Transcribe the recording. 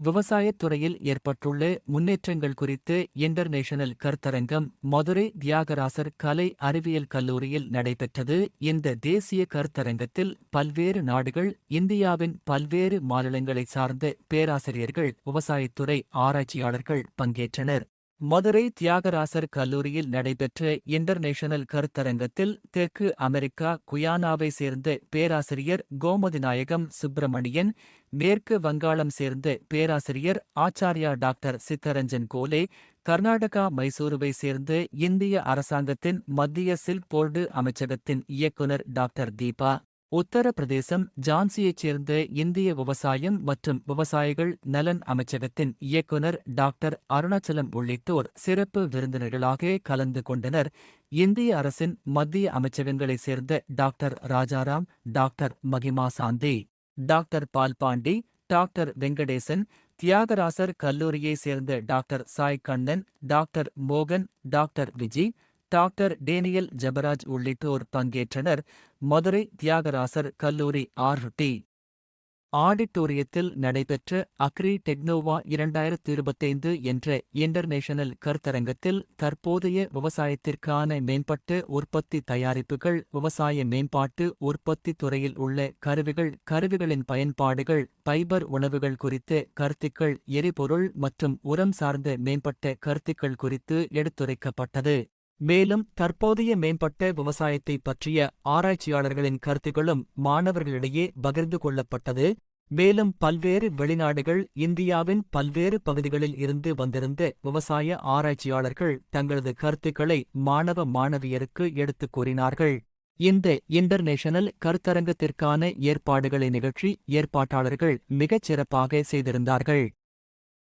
விவசாயத் துறையில் ஏற்பட்டுள்ள முன்னேற்றங்கள் குறித்து இன்டர்நேஷனல் கருத்தரங்கம் மதுரை தியாகராசர் கலை அறிவியல் கல்லூரியில் நடைபெற்றது. இந்த தேசிய கருத்தரங்கத்தில் பல்வேறு நாடுகள் இந்தியாவின் பல்வேறு மாநிலங்களைச் சார்ந்த பேராசிரியர்கள் விவசாயத்துறை ஆராய்ச்சியாளர்கள் பங்கேற்றனர். மதுரை தியாகராசர் கல்லூரியில் நடைபெற்ற இன்டர்நேஷனல் கருத்தரங்கத்தில் தெற்கு அமெரிக்கா குயானாவை சேர்ந்த பேராசிரியர் கோமதி நாயகம் சுப்பிரமணியன் மேற்கு வங்காளம் சேர்ந்த பேராசிரியர் ஆச்சாரியா டாக்டர் சித்தரஞ்சன் கோலே கர்நாடகா மைசூருவை சேர்ந்த இந்திய அரசாங்கத்தின் மத்திய சில்க் போர்டு அமைச்சகத்தின் இயக்குனர் டாக்டர் தீபா. உத்தரப்பிரதேசம் ஜான்சியைச் சேர்ந்த இந்திய விவசாயம் மற்றும் விவசாயிகள் நலன் அமைச்சகத்தின் இயக்குனர் டாக்டர் அருணாச்சலம் உள்ளிட்டோர் சிறப்பு விருந்தினர்களாக கலந்து கொண்டனர். இந்திய அரசின் மத்திய அமைச்சகங்களைச் சேர்ந்த டாக்டர் ராஜாராம் டாக்டர் மகிமா சாந்தி டாக்டர் பால்பாண்டி டாக்டர் வெங்கடேசன் தியாகராசர் கல்லூரியைச் சேர்ந்த டாக்டர் சாய் கண்ணன் டாக்டர் மோகன் doctor Viji doctor Daniel Jabaraj உள்ளிட்டோர் பங்கேற்றனர். மதுரை தியாகராசர் கல்லூரி ஆர்டி. ஆடிட்டோரியத்தில் நடைபெற்ற அக்ரி டெக்னோவா இரண்டாயிரத்து இருபத்தைந்து என்ற இன்டர்நேஷனல் கருத்தரங்கத்தில் தற்போதைய விவசாயத்திற்கான மேம்பட்ட உற்பத்தி தயாரிப்புகள் விவசாய மேம்பாட்டு உற்பத்தி துறையில் உள்ள கருவிகள் கருவிகளின் பயன்பாடுகள் பைபர் உணவுகள் குறித்த கருத்துக்கள் எரிபொருள் மற்றும் உரம் சார்ந்த மேம்பட்ட கருத்துக்கள் குறித்து எடுத்துரைக்கப்பட்டது. மேலும் தற்போதைய மேம்பட்ட விவசாயத்தை பற்றிய ஆராய்ச்சியாளர்களின் கருத்துக்களும் மாணவர்களிடையே பகிர்ந்து கொள்ளப்பட்டது. மேலும் பல்வேறு வெளிநாடுகள் இந்தியாவின் பல்வேறு பகுதிகளில் இருந்து வந்திருந்த விவசாய ஆராய்ச்சியாளர்கள் தங்களது கருத்துக்களை மாணவ மாணவியருக்கு எடுத்துக் கூறினார்கள். இந்த இன்டர்நேஷனல் கருத்தரங்கத்திற்கான ஏற்பாடுகளை நிகழ்ச்சி ஏற்பாட்டாளர்கள் மிகச் சிறப்பாக செய்திருந்தார்கள்.